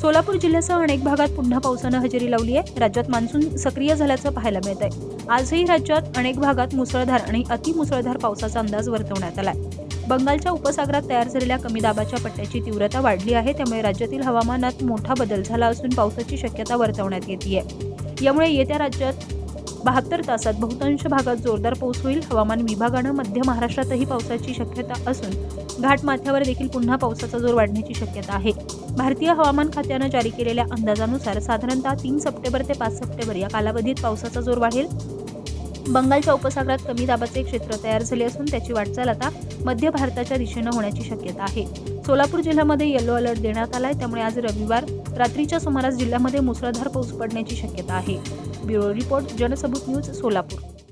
सोलापूर जिल्ह्यासह अनेक भागात पुन्हा पावसानं हजेरी लावली आहे. राज्यात मान्सून सक्रिय झाल्याचं पाहायला मिळत आहे आजही राज्यात अनेक भागात मुसळधार आणि अतिमुसळधार पावसाचा अंदाज वर्तवण्यात आलाय. बंगालच्या उपसागरात तयार झालेल्या कमी दाबाच्या पट्ट्याची तीव्रता वाढली आहे. त्यामुळे राज्यातील हवामानात मोठा बदल झाला असून पावसाची शक्यता वर्तवण्यात येते यामुळे येत्या राज्यात बहात्तर तासात बहुतांश भागात जोरदार पाऊस होईल. हवामान विभागानं मध्य महाराष्ट्रातही पावसाची शक्यता असून घाटमाथ्यावर देखील पुन्हा पावसाचा जोर वाढण्याची शक्यता आहे. भारतीय हवामान खात्यानं जारी केलेल्या अंदाजानुसार साधारणतः तीन सप्टेंबर ते पाच सप्टेंबर या कालावधीत पावसाचा जोर वाढेल. बंगालच्या उपसागरात कमी दाबाचे क्षेत्र तयार झाले असून त्याची वाटचाल आता मध्य भारताच्या दिशेनं होण्याची शक्यता आहे. सोलापूर जिल्ह्यामध्ये येलो अलर्ट देण्यात आलाय. त्यामुळे आज रविवार रात्रीच्या सुमारास जिल्ह्यामध्ये मुसळधार पाऊस पडण्याची शक्यता आहे. Bureau report Jansabut news Solapur.